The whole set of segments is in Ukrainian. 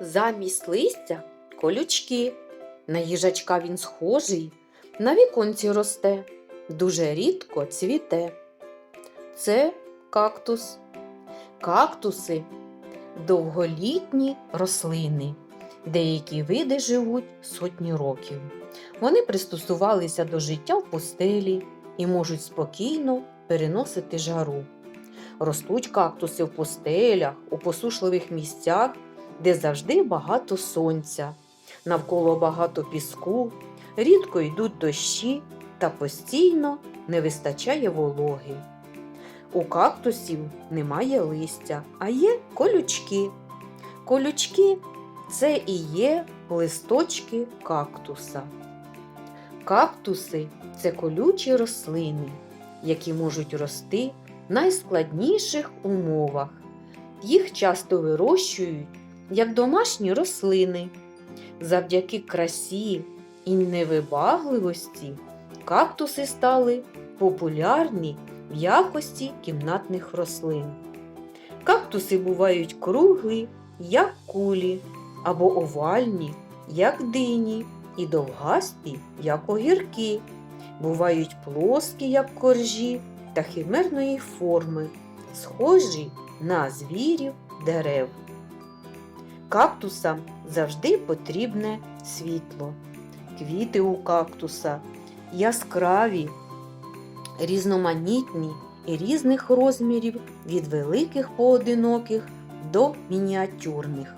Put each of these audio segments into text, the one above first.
Замість листя колючки. На їжачка він схожий, на віконці росте, дуже рідко цвіте. Це кактус. Кактуси довголітні рослини. Деякі види живуть сотні років. Вони пристосувалися до життя в пустелі і можуть спокійно переносити жару. Ростуть кактуси в пустелях, у посушливих місцях, де завжди багато сонця, навколо багато піску, рідко йдуть дощі та постійно не вистачає вологи. У кактусів немає листя, а є колючки. Колючки це і є листочки кактуса. Кактуси це колючі рослини, які можуть рости в найскладніших умовах. Їх часто вирощують як домашні рослини. Завдяки красі і невибагливості кактуси стали популярні в якості кімнатних рослин. Кактуси бувають круглі, як кулі, або овальні, як дині, і довгасті, як огірки. Бувають плоскі, як коржі, та химерної форми, схожі на звірів дерев. Кактусам завжди потрібне світло. Квіти у кактуса яскраві, різноманітні і різних розмірів від великих поодиноких до мініатюрних.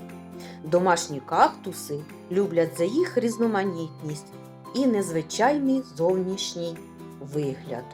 Домашні кактуси люблять за їх різноманітність і незвичайний зовнішній вигляд.